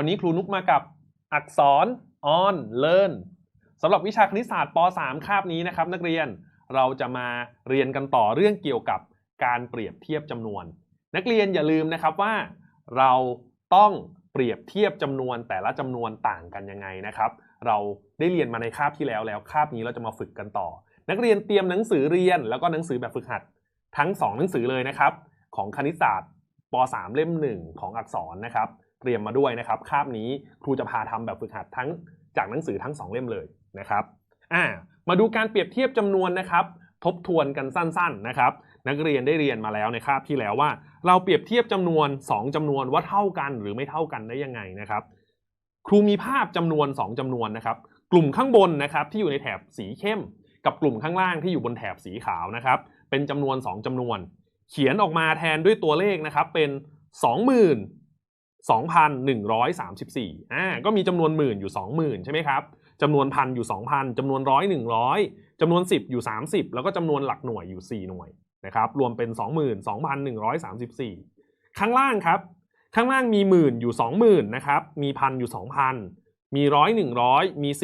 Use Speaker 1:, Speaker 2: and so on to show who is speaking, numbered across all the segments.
Speaker 1: วันนี้ครูนุกมากับอักษร on learn สำหรับวิชาคณิตศาสตร์ป .3 คาบนี้นะครับ นักเรียนเราจะมาเรียนกันต่อเรื่องเกี่ยวกับการเปรียบเทียบจำนวน นักเรียนอย่าลืมนะครับว่า เราต้องเปรียบเทียบจำนวนแต่ละจำนวนต่างกันยังไงนะครับ เราได้เรียนมาในคาบที่แล้วแล้วคาบนี้เราจะมาฝึกกันต่อ นักเรียนเตรียมหนังสือเรียน แล้วก็หนังสือแบบฝึกหัด ทั้ง 2 หนังสือเลยนะครับ ของคณิตศาสตร์ป .3 เล่ม 1 ของอักษรนะครับ เตรียมมาด้วยนะครับคาบนี้ครูจะพาทำแบบฝึกหัดทั้งจากหนังสือทั้ง 2 เล่มเลยนะครับอ่ามาดูการเปรียบเทียบจำนวนนะครับ ทบทวนกันสั้นๆนะครับ นักเรียนได้เรียนมาแล้วในคาบที่แล้วว่า เราเปรียบเทียบจำนวน 2จำนวนว่าเท่ากันหรือไม่เท่ากันได้ยังไงนะครับ ครูมีภาพจำนวน 2จำนวนนะครับ กลุ่มข้างบนนะครับที่อยู่ในแถบสีเข้ม กับกลุ่มข้างล่างที่อยู่บนแถบสีขาวนะครับ เป็นจำนวน 2จำนวน เขียนออกมาแทนด้วยตัวเลขนะครับเป็น 2,134อ่าก็มีจำนวนหมื่นอยู่ 20,000 ใช่ไหมครับจำนวนพันอยู่ 2,000จำนวนร้อย100จำนวน 10 อยู่ 30 แล้วก็จำนวนหลักหน่วยอยู่ 4 หน่วยนะครับรวมเป็น 22,134 ข้างล่างครับ ข้างล่างมีหมื่นอยู่ 20,000นะครับมีพันอยู่ 2,000 มีร้อย100มี 10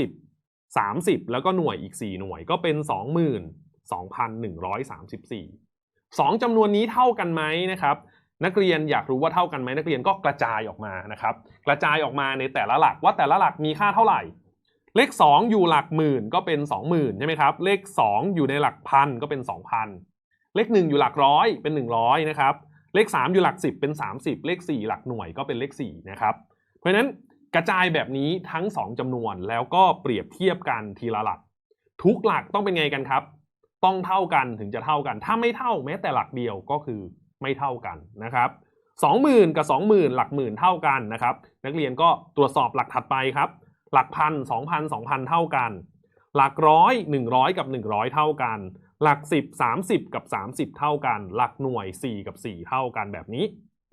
Speaker 1: 30 แล้วก็หน่วยอีก 4 หน่วยก็เป็น22,134 2จำนวนนี้เท่ากันไหมนะครับ นักเรียนอยากรู้ว่าเท่ากันไหมนักเรียนก็กระจายออกมานะครับ กระจายออกมาในแต่ละหลักว่าแต่ละหลักมีค่าเท่าไหร่ เลข 2 อยู่หลักหมื่นก็เป็น 20,000ใช่ไหมครับเลข 2 อยู่ในหลักพันก็เป็น 2,000 เลข 1 อยู่หลักร้อยเป็น 100นะครับเลข 3 อยู่หลัก 10 เป็น 30 เลข 4 หลักหน่วยก็เป็นเลข4นะครับเพราะฉะนั้นกระจายแบบนี้ทั้ง 2จำนวนแล้วก็เปรียบเทียบกันทีละหลัก ทุกหลักต้องเป็นไงกันครับ ต้องเท่ากันถึงจะเท่ากัน ถ้าไม่เท่าแม้แต่หลักเดียวก็คือ ไม่เท่ากันนะครับ20,000 กับ 20,000 หลักหมื่นเท่ากันนะครับ นักเรียนก็ตรวจสอบหลักถัดไปครับ หลักพันสองพันสองพันเท่ากัน หลักร้อยหนึ่งร้อยกับหนึ่งร้อยเท่ากัน หลักสิบสามสิบกับสามสิบเท่ากัน หลักหน่วยสี่กับสี่เท่ากันแบบนี้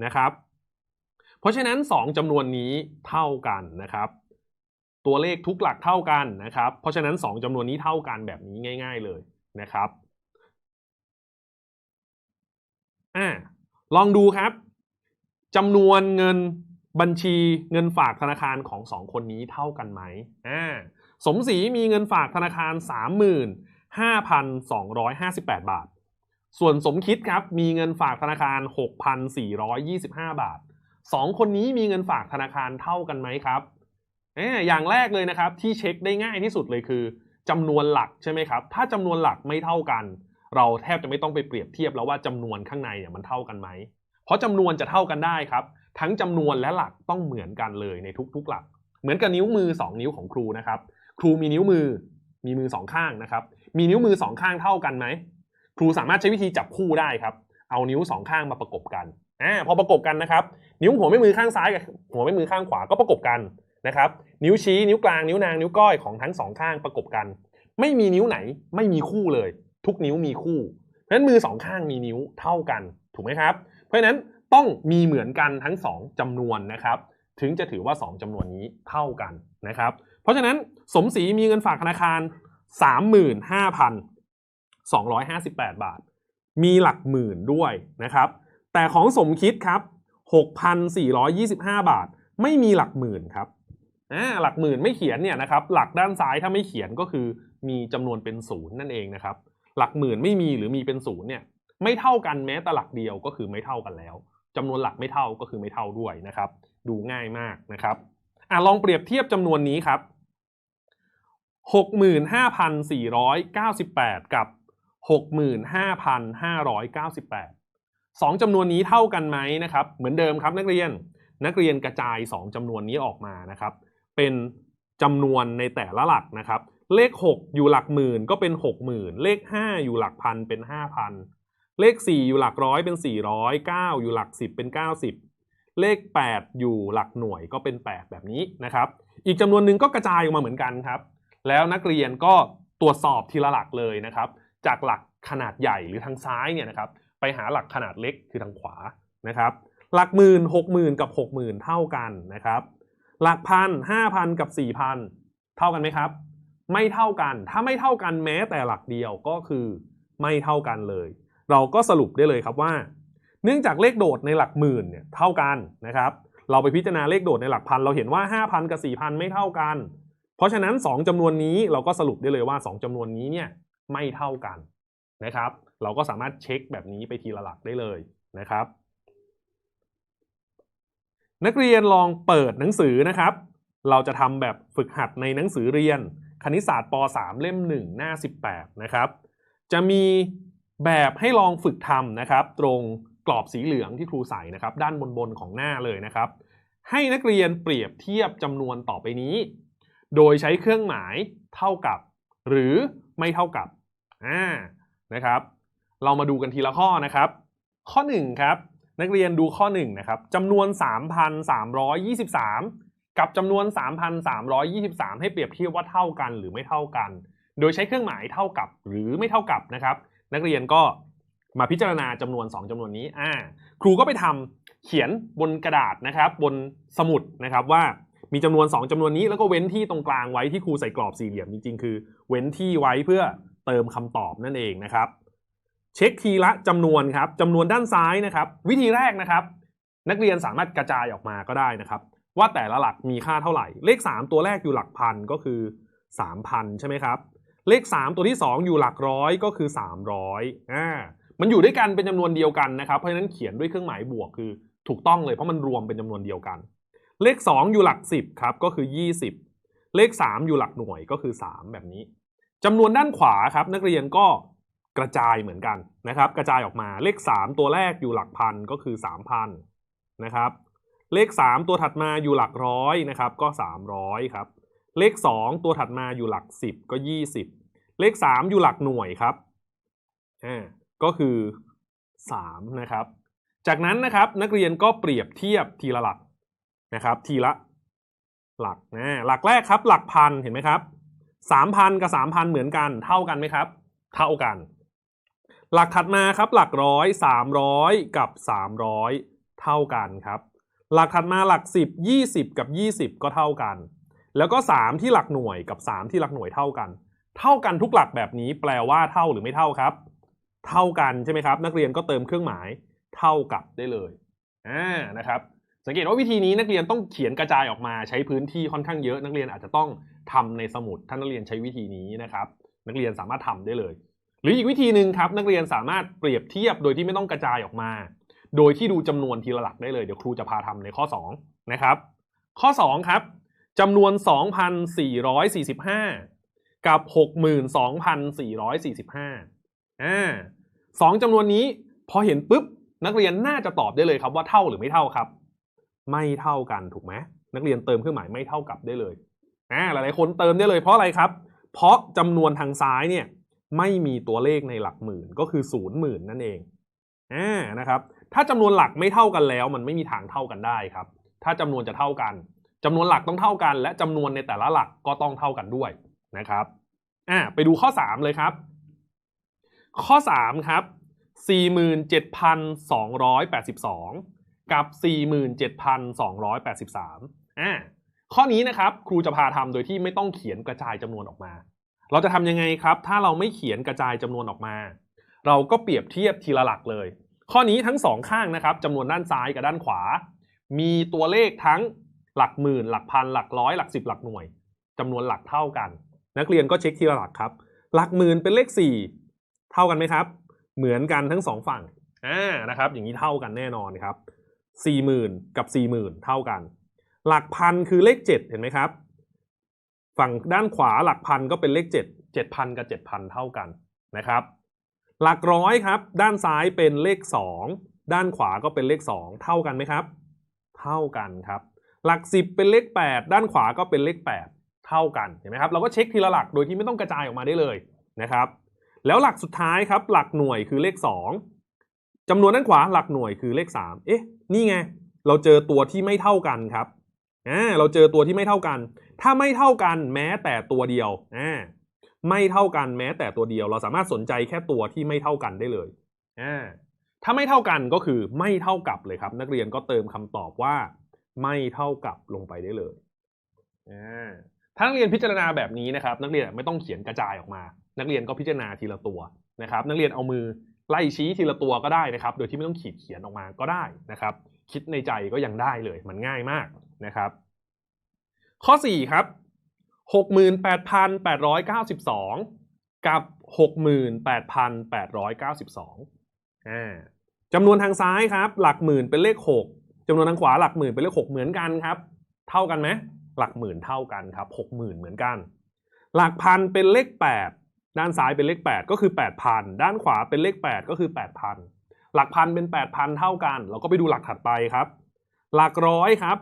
Speaker 1: นะครับ เพราะฉะนั้นสองจำนวนนี้เท่ากันนะครับ ตัวเลขทุกหลักเท่ากันนะครับ เพราะฉะนั้นสองจำนวนนี้เท่ากันแบบนี้ง่าย ๆเลยนะครับ อ่าลองดูครับจำนวนเงินบัญชีเงินฝากธนาคารของสองคนนี้เท่ากันไหมอ่าสมศรีมีเงินฝากธนาคาร 35,258 บาท ส่วนสมคิดครับมีเงินฝากธนาคาร 6,425 บาทสองคนนี้มีเงินฝากธนาคารเท่ากันไหมครับเอออย่างแรกเลยนะครับที่เช็คได้ง่ายที่สุดเลยคือจำนวนหลักใช่ไหมครับ ถ้าจำนวนหลักไม่เท่ากัน เราแทบจะไม่ต้องไปเปรียบเทียบแล้วว่าจำนวนข้างในเนี่ยมันเท่ากันไหม เพราะจำนวนจะเท่ากันได้ครับ ทั้งจำนวนและหลักต้องเหมือนกันเลยในทุกๆหลัก เหมือนกับนิ้วมือ 2 นิ้วของครูนะครับ ครูมีนิ้วมือมีมือสองข้างนะครับ มีนิ้วมือสองข้างเท่ากันไหม ครูสามารถใช้วิธีจับคู่ได้ครับ เอานิ้วสองข้างมาประกบกันอ่าพอประกบกันนะครับ นิ้วหัวแม่มือข้างซ้ายกับหัวแม่มือข้างขวาก็ประกบกันนะครับ นิ้วชี้นิ้วกลางนิ้วนางนิ้วก้อยของทั้งสองข้างประกบกัน ไม่มีนิ้วไหนไม่มีคู่เลย ทุกนิ้วมีคู่ เพราะฉะนั้นมือสองข้างมีนิ้วเท่ากันถูกไหมครับ เพราะฉะนั้นต้องมีเหมือนกันทั้ง 2จำนวนนะครับ ถึงจะถือว่า 2จำนวนนี้เท่ากันนะครับ เพราะฉะนั้นสมศรีมีเงินฝากธนาคาร 35,258 บาท มีหลักหมื่นด้วยนะครับ แต่ของสมคิดครับ 6,425 บาท ไม่มีหลักหมื่นครับอ่าหลักหมื่นไม่เขียนเนี่ยนะครับ หลักด้านซ้ายถ้าไม่เขียนก็คือมีจำนวนเป็นศูนย์นั่นเองนะครับ หลักหมื่นไม่มีหรือมีเป็นศูนย์เนี่ยไม่เท่ากันแม้แต่หลักเดียวก็คือไม่เท่ากันแล้วจำนวนหลักไม่เท่าก็คือไม่เท่าด้วยนะครับ ดูง่ายมากนะครับอะลองเปรียบเทียบจำนวนนี้ครับ65,498 กับ 65,598สองจำนวนนี้เท่ากันไหมนะครับ เหมือนเดิมครับนักเรียนนักเรียนกระจาย 2จำนวนนี้ออกมานะครับ เป็นจำนวนในแต่ละหลักนะครับ เลข 6 อยู่หลักหมื่นก็เป็น 60,000 เลข 5 อยู่หลักพันเป็น 5,000 เลข 4 อยู่หลักร้อยเป็น 400 9 อยู่หลัก 10 เป็น 90 เลข 8 อยู่หลักหน่วยก็เป็น 8 แบบนี้นะครับ อีกจำนวนหนึ่งก็กระจายออกมาเหมือนกันครับ แล้วนักเรียนก็ตรวจสอบทีละหลักเลยนะครับ จากหลักขนาดใหญ่หรือทางซ้ายเนี่ยนะครับ ไปหาหลักขนาดเล็กคือทางขวานะครับ หลักหมื่นหกหมื่นกับหกหมื่นเท่ากันนะครับ หลักพันห้าพันกับสี่พันเท่ากันไหมครับ ไม่เท่ากัน ถ้าไม่เท่ากันแม้แต่หลักเดียวก็คือไม่เท่ากันเลย เราก็สรุปได้เลยครับว่า เนื่องจากเลขโดดในหลักหมื่นเนี่ยเท่ากันนะครับ เราไปพิจารณาเลขโดดในหลักพันเราเห็นว่า 5,000 กับ 4,000 ไม่เท่ากัน เพราะฉะนั้น 2จำนวนนี้เราก็สรุปได้เลยว่า 2จำนวนนี้เนี่ยไม่เท่ากันนะครับ เราก็สามารถเช็คแบบนี้ไปทีละหลักได้เลยนะครับ นักเรียนลองเปิดหนังสือนะครับ เราจะทำแบบฝึกหัดในหนังสือเรียน คณิตศาสตร์ป .3 เล่ม 1 หน้า 18 นะครับ จะมีแบบให้ลองฝึกทำนะครับ ตรงกรอบสีเหลืองที่ครูใส่นะครับ ด้านบนบนของหน้าเลยนะครับ ให้นักเรียนเปรียบเทียบจำนวนต่อไปนี้ โดยใช้เครื่องหมายเท่ากับ หรือไม่เท่ากับอ่านะครับ เรามาดูกันทีละข้อนะครับ ข้อ 1 ครับ นักเรียนดูข้อ 1 นะครับจำนวน 3,323 กับจำนวน 3,323 ให้เปรียบเทียบว่าเท่ากันหรือไม่เท่ากัน โดยใช้เครื่องหมายเท่ากับหรือไม่เท่ากับนะครับ นักเรียนก็มาพิจารณาจำนวน 2จำนวนนี้อ่าครูก็ไปทำเขียนบนกระดาษนะครับ บนสมุดนะครับว่ามีจำนวน 2จำนวนนี้แล้วก็เว้นที่ตรงกลางไว้ที่ครูใส่กรอบสี่เหลี่ยมจริงๆ คือ เว้นที่ไว้เพื่อเติมคำตอบนั่นเองนะครับ เช็คทีละจำนวนครับจำนวนด้านซ้ายนะครับ วิธีแรกนะครับ นักเรียนสามารถกระจายออกมาก็ได้นะครับ ว่าแต่ละหลักมีค่าเท่าไหร่ เลข 3 ตัวแรกอยู่หลักพันก็คือ 3,000 ใช่ไหมครับ เลข 3 ตัวที่ 2 อยู่หลักร้อยก็คือ 300อ่ามันอยู่ด้วยกันเป็นจำนวนเดียวกันนะครับ เพราะฉะนั้นเขียนด้วยเครื่องหมายบวกคือถูกต้องเลยเพราะมันรวมเป็นจำนวนเดียวกัน เลข 2 อยู่หลัก 10ครับก็คือ 20 เลข 3 อยู่หลักหน่วยก็คือ 3 แบบนี้จำนวนด้านขวาครับ นักเรียนก็กระจายเหมือนกันนะครับ กระจายออกมาเลข 3 ตัวแรกอยู่หลักพันก็คือ 3,000นะครับ เลข 3 ตัวถัดมาอยู่หลักร้อยนะครับก็ 300ครับเลข 2 ตัวถัดมาอยู่หลัก 10 ก็ 20 เลข 3 อยู่หลักหน่วยครับอ่าก็คือ3นะครับจากนั้นนะครับนักเรียนก็เปรียบเทียบทีละหลักนะครับทีละหลักนะหลักแรกครับหลักพันเห็นไหมครับ3,000กับ3,000เหมือนกันเท่ากันไหมครับ เท่ากัน หลักถัดมาครับหลักร้อย300กับ300เท่ากันครับ หลักถัดมาหลัก 10 20 กับ 20 ก็เท่ากัน แล้วก็ 3 ที่หลักหน่วยกับ 3 ที่หลักหน่วยเท่ากัน เท่ากันทุกหลักแบบนี้แปลว่าเท่าหรือไม่เท่าครับ เท่ากันใช่ไหมครับ นักเรียนก็เติมเครื่องหมายเท่ากับได้เลยอ่านะครับ สังเกตว่าวิธีนี้นักเรียนต้องเขียนกระจายออกมาใช้พื้นที่ค่อนข้างเยอะ นักเรียนอาจจะต้องทำในสมุดถ้านักเรียนใช้วิธีนี้นะครับ นักเรียนสามารถทำได้เลย หรืออีกวิธีหนึ่งครับ นักเรียนสามารถเปรียบเทียบโดยที่ไม่ต้องกระจายออกมา โดยที่ดูจำนวนทีละหลักได้เลยเดี๋ยวครูจะพาทำในข้อ 2 นะครับ ข้อ 2 ครับจำนวน 2,445 กับ 62,445อ่าสองจำนวนนี้พอเห็นปุ๊บนักเรียนน่าจะตอบได้เลยครับว่าเท่าหรือไม่เท่าครับ ไม่เท่ากันถูกไหมนักเรียนเติมเครื่องหมายไม่เท่ากับได้เลยอ่าหลายๆคนเติมได้เลยเพราะอะไรครับ เพราะจำนวนทางซ้ายเนี่ยไม่มีตัวเลขในหลักหมื่นก็คือศูนย์หมื่นนั่นเอง อ่านะครับถ้าจำนวนหลักไม่เท่ากันแล้ว มันไม่มีทางเท่ากันได้ครับ ถ้าจำนวนจะเท่ากันจำนวนหลักต้องเท่ากัน และจำนวนในแต่ละหลักก็ต้องเท่ากันด้วยนะครับอ่าไปดูข้อ 3 เลยครับ ข้อ 3 ครับ 47,282 กับ 47,283อ่าข้อนี้นะครับครูจะพาทำโดยที่ไม่ต้องเขียนกระจายจำนวนออกมา เราจะทำยังไงครับ ถ้าเราไม่เขียนกระจายจำนวนออกมา เราก็เปรียบเทียบทีละหลักเลย ข้อนี้ทั้งสองข้างนะครับจำนวนด้านซ้ายกับด้านขวา มีตัวเลขทั้งหลักหมื่น หลักพัน หลักร้อย หลักสิบหลักหน่วยจำนวนหลักเท่ากัน นักเรียนก็เช็คทีละหลักครับ หลักหมื่นเป็นเลขสี่เท่ากันไหมครับ เหมือนกันทั้งสองฝั่งอ่านะครับ อย่างนี้เท่ากันแน่นอนครับสี่หมื่นกับสี่หมื่นเท่ากัน หลักพันคือเลขเจ็ดเห็นไหมครับ ฝั่งด้านขวาหลักพันก็เป็นเลขเจ็ดเจ็ดพันกับเจ็ดพันเท่ากันนะครับ หลักร้อยครับ ด้านซ้ายเป็นเลขสองด้านขวาก็เป็นเลขสองเท่ากันไหมครับ เท่ากันครับ หลักสิบเป็นเลขแปดด้านขวาก็เป็นเลขแปดเท่ากันเห็นไหมครับเราก็เช็คทีละหลักโดยที่ไม่ต้องกระจายออกมาได้เลยนะครับ แล้วหลักสุดท้ายครับ หลักหน่วยคือเลข 2จำนวนด้านขวาหลักหน่วยคือเลข 3 เอ๊ะ นี่ไง เราเจอตัวที่ไม่เท่ากันครับอ่าเราเจอตัวที่ไม่เท่ากัน ถ้าไม่เท่ากันแม้แต่ตัวเดียวอ่า ไม่เท่ากันแม้แต่ตัวเดียว เราสามารถสนใจแค่ตัวที่ไม่เท่ากันได้เลยอ่าถ้าไม่เท่ากันก็คือไม่เท่ากับเลยครับ นักเรียนก็เติมคำตอบว่า ไม่เท่ากับลงไปได้เลยอ่าถ้านักเรียนพิจารณาแบบนี้นะครับ นักเรียนไม่ต้องเขียนกระจายออกมา นักเรียนก็พิจารณาทีละตัวนะครับ นักเรียนเอามือไล่ชี้ทีละตัวก็ได้นะครับ โดยที่ไม่ต้องขีดเขียนออกมาก็ได้นะครับ คิดในใจก็ยังได้เลย มันง่ายมากนะครับ ข้อ 4 ครับ 68,892 กับ 68,892อ่าจำนวนทางซ้ายครับ หลักหมื่นเป็นเลข 6จำนวนทางขวาหลักหมื่นเป็นเลข 6 เหมือนกันครับ เท่ากันไหมหลักหมื่นเท่ากันครับ 60,000 เหมือนกัน หลักพันเป็นเลข 8 ด้านซ้ายเป็นเลข 8 ก็คือ 8,000 ด้านขวาเป็นเลข 8 ก็คือ 8,000 หลักพันเป็น 8,000 เท่ากัน เราก็ไปดูหลักถัดไปครับ หลักร้อยครับ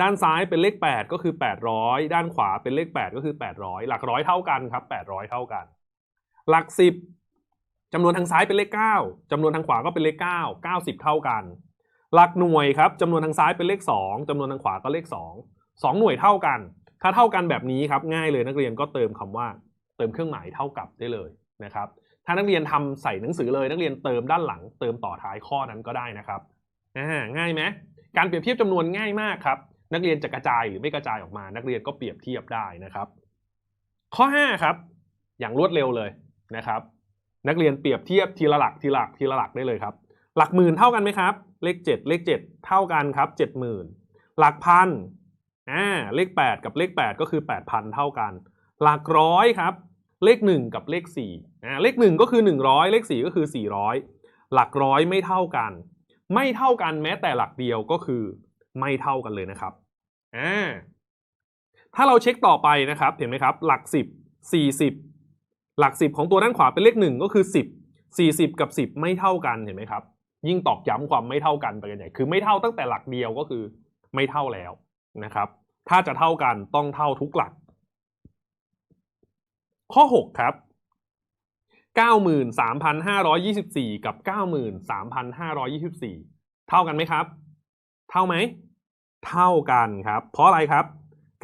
Speaker 1: ด้านซ้ายเป็นเลข 8 ก็คือ 800 ด้านขวาเป็นเลข 8 ก็คือ 800 หลักร้อยเท่ากันครับ 800 เท่ากัน หลัก 10จำนวนทางซ้ายเป็นเลข 9จำนวนทางขวาก็เป็นเลข 9 90 เท่ากัน หลักหน่วยครับจำนวนทางซ้ายเป็นเลข 2จำนวนทางขวาก็เลข 2 2 หน่วยเท่ากัน ถ้าเท่ากันแบบนี้ครับง่ายเลยนักเรียนก็เติมคำว่า เติมเครื่องหมายเท่ากับได้เลยนะครับ ถ้านักเรียนทำใส่หนังสือเลยนักเรียนเติมด้านหลัง เติมต่อท้ายข้อนั้นก็ได้นะครับอ่าง่ายไหมการเปรียบเทียบจำนวนง่ายมากครับ นักเรียนจะกระจายหรือไม่กระจายออกมา นักเรียนก็เปรียบเทียบได้นะครับ ข้อ 5 ครับ อย่างรวดเร็วเลยนะครับ นักเรียนเปรียบเทียบทีละหลักทีละหลักทีละหลักได้เลยครับ หลักหมื่นเท่ากันไหมครับ เลข 7 เลข 7 เท่ากันครับ 70,000 หลักพันอ่าเลข 8 กับเลข 8 ก็คือ 8,000 เท่ากัน หลักร้อยครับ เลข 1 กับเลข4อ่าเลข 1 ก็คือ 100 เลข 4 ก็คือ 400 หลักร้อยไม่เท่ากัน ไม่เท่ากันแม้แต่หลักเดียวก็คือไม่เท่ากันเลยนะครับ อ่าถ้าเราเช็คต่อไปนะครับ เห็นไหมครับ หลัก10 40หลัก10ของตัวด้านขวาเป็นเลข1ก็คือ10 40กับ10ไม่เท่ากันเห็นไหมครับ ยิ่งตอกย้ำความไม่เท่ากันไปกันใหญ่คือไม่เท่าตั้งแต่หลักเดียวก็คือไม่เท่าแล้วนะครับ ถ้าจะเท่ากันต้องเท่าทุกหลัก ข้อ 6 ครับ 93,524 กับ 93,524 เท่ากันไหมครับ เท่าไหม เท่ากันครับ เพราะอะไรครับ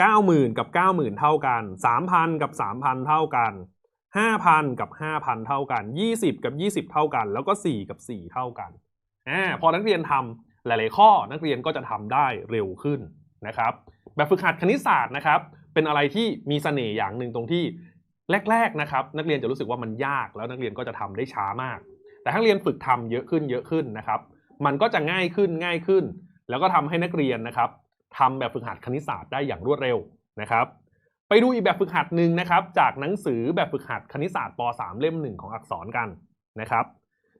Speaker 1: 90,000 กับ 90,000 เท่ากัน 3,000 กับ 3,000 เท่ากัน 5,000 กับ 5,000 เท่ากัน 20 กับ 20 เท่ากัน แล้วก็ 4 กับ 4 เท่ากันอ่าพอนักเรียนทำหลาย ๆ ข้อนักเรียนก็จะทำได้เร็วขึ้นนะครับ แบบฝึกหัดคณิตศาสตร์นะครับ เป็นอะไรที่มีเสน่ห์อย่างหนึ่งตรงที่แรก ๆ นะครับ นักเรียนจะรู้สึกว่ามันยากแล้วนักเรียนก็จะทำได้ช้ามาก แต่ถ้าเรียนฝึกทำเยอะขึ้นเยอะขึ้นนะครับ มันก็จะง่ายขึ้นง่ายขึ้น แล้วก็ทำให้นักเรียนนะครับทำแบบฝึกหัดคณิตศาสตร์ได้อย่างรวดเร็วนะครับ ไปดูอีกแบบฝึกหัดหนึ่งนะครับ จากหนังสือแบบฝึกหัดคณิตศาสตร์ป .3 เล่มหนึ่งของอักษรกันนะครับ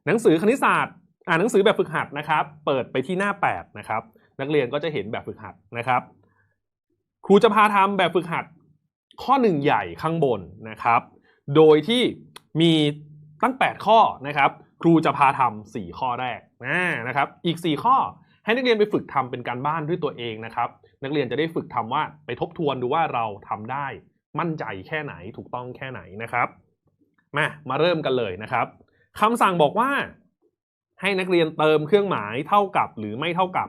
Speaker 1: หนังสือคณิตศาสตร์อ่านหนังสือแบบฝึกหัดนะครับ เปิดไปที่หน้า 8 นะครับ นักเรียนก็จะเห็นแบบฝึกหัดนะครับ ครูจะพาทำแบบฝึกหัดข้อหนึ่งใหญ่ข้างบนนะครับ โดยที่มีตั้ง 8 ข้อนะครับ ครูจะพาทำ4ข้อแรกนะนะครับ อีก 4 ข้อ ให้นักเรียนไปฝึกทำเป็นการบ้านด้วยตัวเองนะครับ นักเรียนจะได้ฝึกทำว่าไปทบทวนดูว่าเราทำได้มั่นใจแค่ไหนถูกต้องแค่ไหนนะครับมามาเริ่มกันเลยนะครับคำสั่งบอกว่า ให้นักเรียนเติมเครื่องหมายเท่ากับหรือไม่เท่ากับ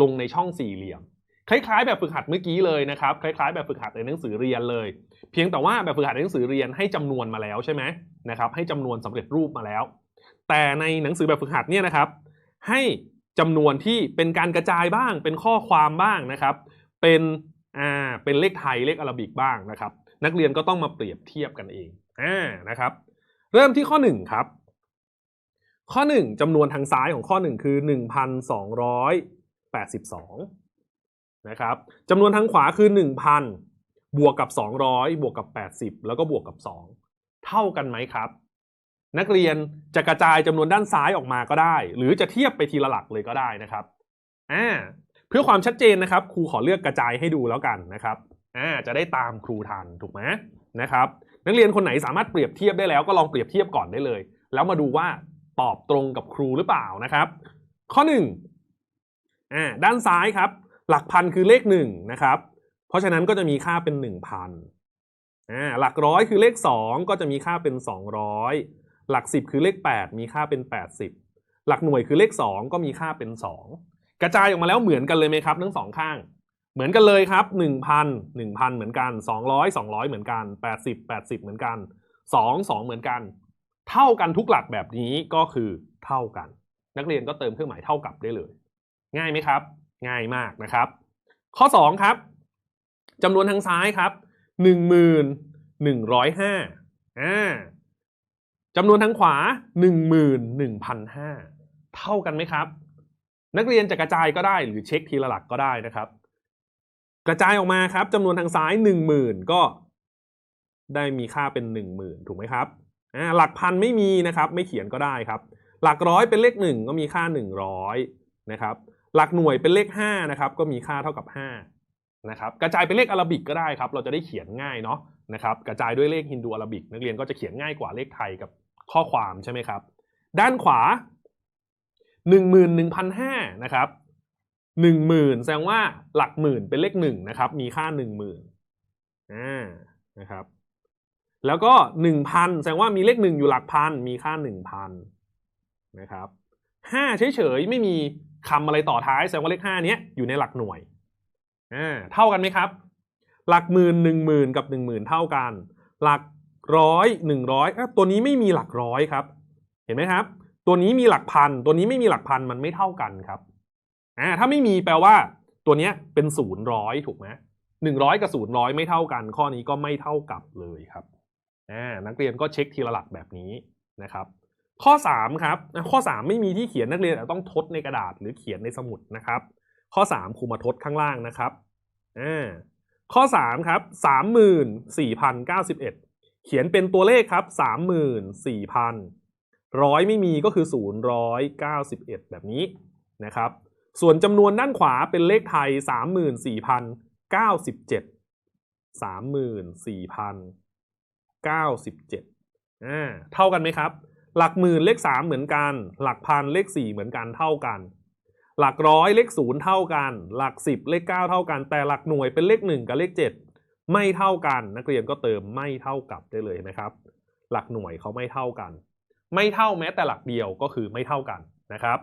Speaker 1: ลงในช่องสี่เหลี่ยม คล้ายๆ แบบฝึกหัดเมื่อกี้เลยนะครับ คล้ายๆ แบบฝึกหัดในหนังสือเรียนเลย เพียงแต่ว่าแบบฝึกหัดในหนังสือเรียนให้จำนวนมาแล้วใช่ไหมนะครับ ให้จำนวนสำเร็จรูปมาแล้ว แต่ในหนังสือแบบฝึกหัดเนี่ยนะครับ ให้ จำนวนที่เป็นการกระจายบ้าง เป็นข้อความบ้างนะครับ เป็นอ่าเป็นเลขไทยเลขอาราบิกบ้างนะครับ นักเรียนก็ต้องมาเปรียบเทียบกันเองอ่านะครับ เริ่มที่ข้อ1ครับ ข้อ 1จำนวนทางซ้ายของข้อ 1 คือ 1,282นะครับจำนวนทางขวาคือ 1,000 บวกกับ 200 บวกกับ 80 แล้วก็บวกกับ 2 เท่ากันไหมครับ นักเรียนจะกระจายจำนวนด้านซ้ายออกมาก็ได้ หรือจะเทียบไปทีละหลักเลยก็ได้นะครับอ่าเพื่อความชัดเจนนะครับ ครูขอเลือกกระจายให้ดูแล้วกันนะครับอ่าจะได้ตามครูทันถูกไหมนะครับ นักเรียนคนไหนสามารถเปรียบเทียบได้แล้วก็ลองเปรียบเทียบก่อนได้เลย แล้วมาดูว่าตอบตรงกับครูหรือเปล่านะครับ ข้อ1อ่าด้านซ้ายครับ หลักพันคือเลข1นะครับ เพราะฉะนั้นก็จะมีค่าเป็น 1,000อ่าหลักร้อยคือเลข 2 ก็จะมีค่าเป็น 200 หลัก 10 คือเลข 8 มีค่าเป็น 80 หลักหน่วยคือเลข 2 ก็มีค่าเป็น 2 กระจายออกมาแล้วเหมือนกันเลยไหมครับ ทั้งสองข้าง เหมือนกันเลยครับ 1,000 1,000 เหมือนกัน 200 200 เหมือนกัน 80 80 เหมือนกัน 2 2 เหมือนกัน เท่ากันทุกหลักแบบนี้ก็คือเท่ากัน นักเรียนก็เติมเครื่องหมายเท่ากับได้เลย ง่ายไหมครับ ง่ายมากนะครับ ข้อ 2 ครับจำนวนทางซ้ายครับ 1105อ่า จำนวนทางขวา 11,500 เท่ากันไหมครับ นักเรียนจะกระจายก็ได้หรือเช็คทีละหลักก็ได้นะครับ กระจายออกมาครับจำนวนทางซ้ายหนึ่งหมื่นก็ได้มีค่าเป็นหนึ่งหมื่นถูกไหมครับหลักพันไม่มีนะครับ ไม่เขียนก็ได้ครับ หลักร้อยเป็นเลขหนึ่งก็มีค่าหนึ่งร้อยนะครับหลักหน่วยเป็นเลขห้านะครับก็มีค่าเท่ากับห้านะครับกระจายเป็นเลขอาราบิกก็ได้ครับ เราจะได้เขียนง่ายเนาะนะครับกระจายด้วยเลขฮินดูอาราบิก นักเรียนก็จะเขียนง่ายกว่าเลขไทยกับ ข้อความใช่ไหมครับ ด้านขวาหนึ่งหมื่นหนึ่งพันห้านะครับหนึ่งหมื่นแสดงว่าหลักหมื่นเป็นเลขหนึ่งนะครับ มีค่าหนึ่งหมื่นอ่านะครับ แล้วก็หนึ่งพันแสดงว่ามีเลขหนึ่งอยู่หลักพันมีค่าหนึ่งพันนะครับห้าเฉยๆไม่มีคำอะไรต่อท้ายแสดงว่าเลขห้าเนี้ยอยู่ในหลักหน่วยอ่าเท่ากันไหมครับ หลักหมื่นหนึ่งหมื่นกับหนึ่งหมื่นเท่ากัน หลัก ร้อยหนึ่งร้อยตัวนี้ไม่มีหลักร้อยครับ เห็นไหมครับ ตัวนี้มีหลักพัน ตัวนี้ไม่มีหลักพันมันไม่เท่ากันครับอ่าถ้าไม่มีแปลว่า ตัวเนี้ยเป็นศูนย์ร้อยถูกไหมหนึ่งร้อยกับศูนย์ร้อยไม่เท่ากัน ข้อนี้ก็ไม่เท่ากับเลยครับอ่านักเรียนก็เช็คทีละหลักแบบนี้นะครับ ข้อ3ครับข้อ 3 ไม่มีที่เขียนนักเรียนต้องทดในกระดาษหรือเขียนในสมุดนะครับ ข้อ 3ครูมาทดข้างล่างนะครับอ่าข้อ 3 ครับ 34,091 เขียนเป็นตัวเลขครับ 34,000 ร้อยไม่มีก็คือ 091 แบบนี้นะครับ ส่วนจำนวนด้านขวาเป็นเลขไทย 34,097 34,097อ่าเท่ากันไหมครับ หลักหมื่นเลขสามเหมือนกัน หลักพันเลขสี่เหมือนกันเท่ากัน หลักร้อยเลขศูนย์เท่ากัน หลักสิบเลขเก้าเท่ากัน แต่หลักหน่วยเป็นเลขหนึ่งกับเลขเจ็ด ไม่เท่ากัน นักเรียนก็เติมไม่เท่ากับได้เลยนไหมครับ หลักหน่วยเขาไม่เท่ากัน ไม่เท่าแม้แต่หลักเดียวก็คือไม่เท่ากันนะครับ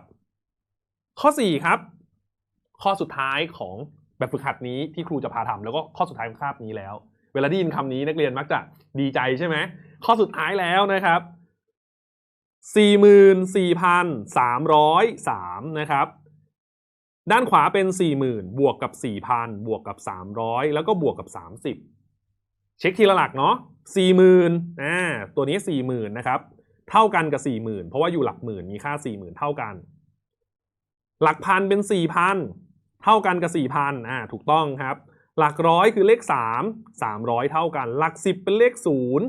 Speaker 1: ข้อสี่ครับ ข้อสุดท้ายของแบบฝึกหัดนี้ที่ครูจะพาทำแล้วก็ข้อสุดท้ายของคาบนี้แล้ว เวลาได้ยินคำนี้นักเรียนมักจะดีใจใช่ไหมข้อสุดท้ายแล้วนะครับสี่หมื่นสี่พันสามร้อยสามนะครับ ด้านขวาเป็นสี่หมื่นบวกกับสี่พันบวกกับสามร้อยแล้วก็บวกกับสามสิบเช็คทีละหลักเนาะสี่หมื่นอ่าตัวนี้สี่หมื่นนะครับ เท่ากันกับสี่หมื่นเพราะว่าอยู่หลักหมื่นมีค่าสี่หมื่นเท่ากัน หลักพันเป็นสี่พันเท่ากันกับสี่พันอ่าถูกต้องครับ หลักร้อยคือเลขสามสามร้อยเท่ากัน หลักสิบเป็นเลขศูนย์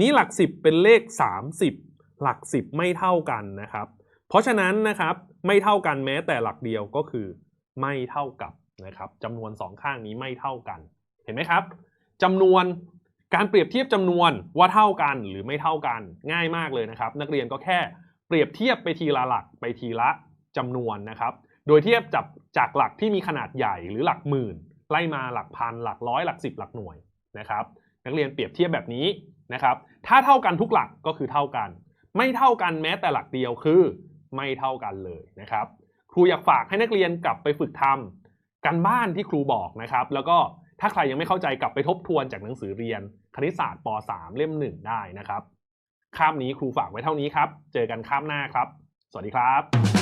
Speaker 1: นี้หลักสิบเป็นเลขสามสิบหลักสิบไม่เท่ากันนะครับ เพราะฉะนั้นนะครับ ไม่เท่ากันแม้แต่หลักเดียวก็คือไม่เท่ากับนะครับจำนวนสองข้างนี้ไม่เท่ากัน เห็นไหมครับจำนวนการเปรียบเทียบจำนวนว่าเท่ากันหรือไม่เท่ากันง่ายมากเลยนะครับ นักเรียนก็แค่เปรียบเทียบไปทีละหลักไปทีละจำนวนนะครับ โดยเทียบจากจากหลักที่มีขนาดใหญ่หรือหลักหมื่นไล่มาหลักพันหลักร้อยหลักสิบหลักหน่วยนะครับ นักเรียนเปรียบเทียบแบบนี้นะครับ ถ้าเท่ากันทุกหลักก็คือเท่ากัน ไม่เท่ากันแม้แต่หลักเดียวคือ ไม่เท่ากันเลยนะครับ ครูอยากฝากให้นักเรียนกลับไปฝึกทำกันบ้านที่ครูบอกนะครับ แล้วก็ถ้าใครยังไม่เข้าใจกลับไปทบทวนจากหนังสือเรียน คณิตศาสตร์ป .3 เล่ม 1 ได้นะครับคาบนี้ครูฝากไว้เท่านี้ครับ เจอกันคาบหน้าครับ สวัสดีครับ